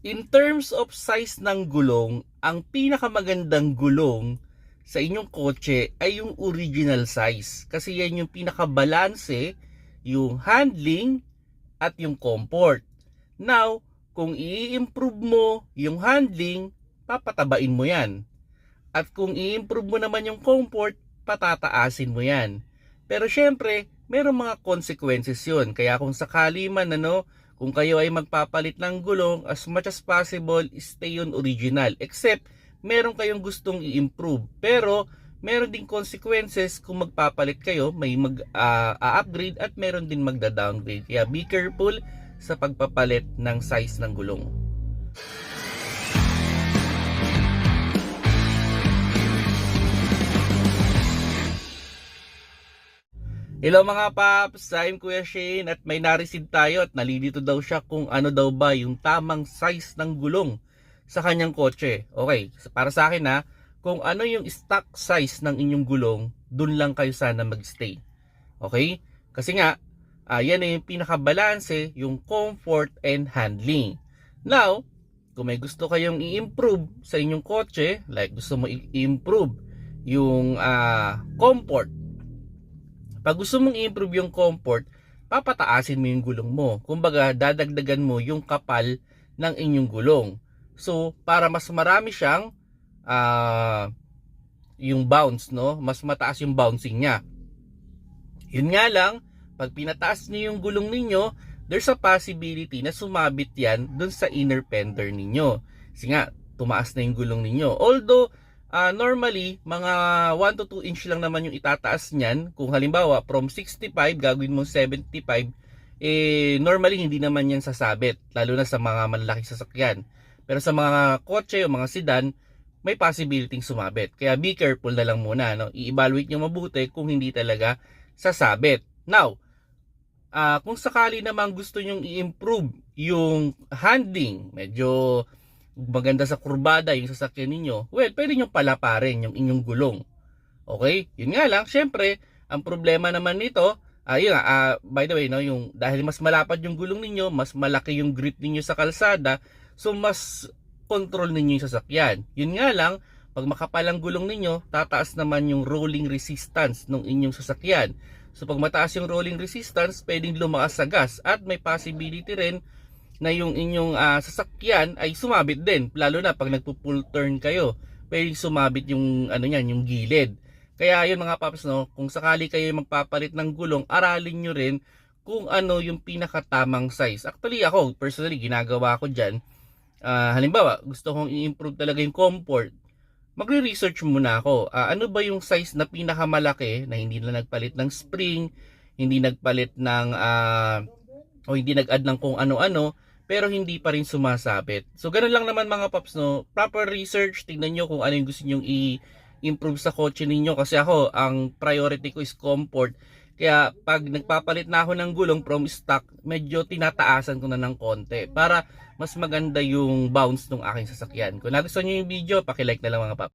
In terms of size ng gulong, ang pinakamagandang gulong sa inyong kotse ay yung original size. Kasi yan yung pinakabalanse, yung handling, at yung comfort. Now, kung i-improve mo yung handling, papatabain mo yan. At kung i-improve mo naman yung comfort, patataasin mo yan. Pero syempre, merong mga consequences yun. Kaya kung sakali man, ano, kung kayo ay magpapalit ng gulong, as much as possible, stay on original. Except, meron kayong gustong i-improve. Pero, meron din consequences kung magpapalit kayo, may mag-upgrade at meron din magda-downgrade. Kaya be careful sa pagpapalit ng size ng gulong. Hello mga paps, I'm Kuya Shane at may na-receive tayo at nalilito daw siya kung ano daw ba yung tamang size ng gulong sa kanyang kotse. Okay, para sa akin ha, kung ano yung stock size ng inyong gulong, dun lang kayo sana magstay. Okay? Kasi nga, uh, yan yung pinakabalanse, yung comfort and handling. Now, kung may gusto kayong i-improve sa inyong kotse, like gusto mo i-improve yung uh, comfort, pag gusto mong i-improve yung comfort, papataasin mo yung gulong mo. Kumbaga, dadagdagan mo yung kapal ng inyong gulong. So, para mas marami siyang uh, yung bounce, no? Mas mataas yung bouncing niya. Yun nga lang, pag pinataas niyo yung gulong ninyo, there's a possibility na sumabit yan dun sa inner fender ninyo. Kasi nga, tumaas na yung gulong ninyo. Although, uh, normally, mga 1 to 2 inch lang naman yung itataas niyan. Kung halimbawa, from 65, gagawin mo 75, eh, normally hindi naman yan sasabit. Lalo na sa mga malalaking sasakyan. Pero sa mga kotse o mga sedan, may possibility sumabit. Kaya be careful na lang muna. No? I-evaluate nyo mabuti kung hindi talaga sasabit. Now, uh, kung sakali naman gusto nyong i-improve yung handling, medyo maganda sa kurbada yung sasakyan ninyo, well, pwede nyo palaparin yung inyong gulong. Okay? Yun nga lang, syempre, ang problema naman nito, ayun uh, uh, by the way, no, yung, dahil mas malapad yung gulong ninyo, mas malaki yung grip ninyo sa kalsada, so mas control ninyo yung sasakyan. Yun nga lang, pag makapal ang gulong ninyo, tataas naman yung rolling resistance ng inyong sasakyan. So pag mataas yung rolling resistance, pwedeng lumakas sa gas at may possibility rin na yung inyong uh, sasakyan ay sumabit din lalo na pag nagpo-full turn kayo pwedeng sumabit yung ano niyan yung gilid. Kaya yun mga paps no kung sakali kayo magpapalit ng gulong aralin nyo rin kung ano yung pinakatamang size. Actually ako personally ginagawa ko diyan uh, halimbawa gusto kong i-improve talaga yung comfort magre-research muna ako. Uh, ano ba yung size na pinakamalaki na hindi na nagpalit ng spring hindi nagpalit ng uh, o hindi nag-add ng kung ano-ano pero hindi pa rin sumasabit. So, ganun lang naman mga paps, no? Proper research, tingnan nyo kung ano yung gusto nyo i-improve sa kotse ninyo. Kasi ako, ang priority ko is comfort. Kaya, pag nagpapalit na ako ng gulong from stock, medyo tinataasan ko na ng konti. Para mas maganda yung bounce ng aking sasakyan. Kung nagustuhan nyo yung video, pakilike na lang mga paps.